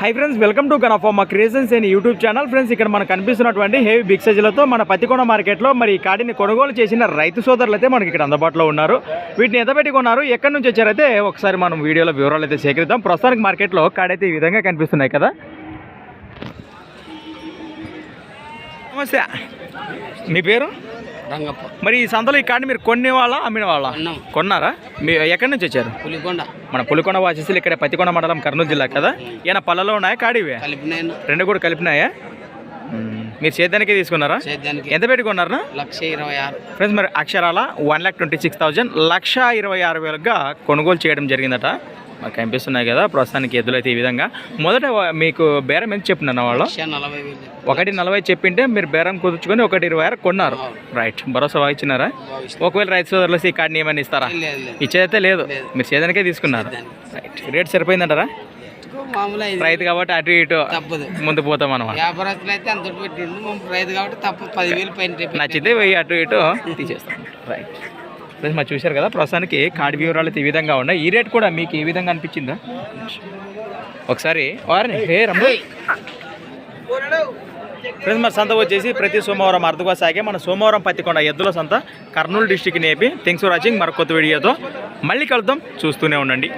High friends welcome to గనఫార్మా creations అని YouTube channel friends ఇక్కడ మనకు కనిపిస్తున్నటువంటి హెవీ బిగ్ సైజులతో మన పత్తికొండ మార్కెట్లో మరి ఈ కాడిని కొనుగోలు చేసిన రైతు సోదరులు అయితే మనకి ఇక్కడ అందుబాటులో ఉన్నారు. వీటిని ఎంత కొన్నారు? ఎక్కడి నుంచి వచ్చారైతే ఒకసారి మనం వీడియోలో వివరాలు అయితే సేకరిద్దాం. ప్రస్తుతానికి మార్కెట్లో కాడైతే ఈ విధంగా కనిపిస్తున్నాయి కదా. నమస్తే. మీ పేరు? రంగప్ప. మరి ఈ సంతలో ఈ కాడిని మీరు కొనే వాళ్ళ అమ్మిన వాళ్ళ కొన్నారా? మీ ఎక్కడి నుంచి వచ్చారు? పులికొండ. మన పులికొండ వాసేసి ఇక్కడ పత్తికొండ మండలం కర్నూలు జిల్లా కదా? ఈయన పళ్ళలో ఉన్నాయా కాడివే? రెండు కూడా కలిపినాయా. మీరు సేద్యానికే తీసుకున్నారా? ఎంత పెట్టుకున్నారా లక్ష ఇరవై ఆరు. ఫ్రెండ్స్ మరి అక్షరాల one lakh twenty six thousand లక్ష ఇరవై ఆరు వేలుగా కొనుగోలు చేయడం జరిగిందట. మాకు కనిపిస్తున్నాయి కదా ప్రస్తుతానికి ఎద్దులైతే ఈ విధంగా. మొదట మీకు బేరం ఎంత చెప్పిన వాళ్ళు? ఒకటి నలభై చెప్పింటే మీరు బేరం కుదుర్చుకొని ఒకటి ఇరవై ఆరు కొన్నారు. రైట్ భరోసా ఇచ్చినారా. ఒకవేళ రైతు సోదరులు ఈ కార్డుని ఏమైనా ఇస్తారా? ఇచ్చేదైతే లేదు. మీరు సేదానికే తీసుకున్నారు. రైట్ రేట్ సరిపోయిందంటారా? రైతు కాబట్టి అటు ఇటు ముందు పోతాం అనమాట వ్యాపారస్తులు అయితే అంత పెట్టిండు. మేము రైతు కాబట్టి తప్పదు పదివేలు పైన రేపు నచ్చితే వెయ్యి అటు ఇటు తీసేస్తాం. రైట్ ఫ్రెండ్స్ మరి చూశారు కదా ప్రస్తుతానికి కార్డు వివరాలు అయితే ఈ విధంగా ఉన్నాయి. ఈ రేట్ కూడా మీకు ఏ విధంగా అనిపించిందా? ఒకసారి వారిని హే రమ్మ ఫ్రెండ్స్ మరి సంత వచ్చేసి ప్రతి సోమవారం అర్థగా సాగే మన సోమవారం పత్తికొండ ఎద్దుల సంత కర్నూలు డిస్టిక్ నేపి థింగ్స్ ఫర్ వాచింగ్. మరొక కొత్త వీడియోతో మళ్ళీ కలుద్దాం. చూస్తూనే ఉండండి.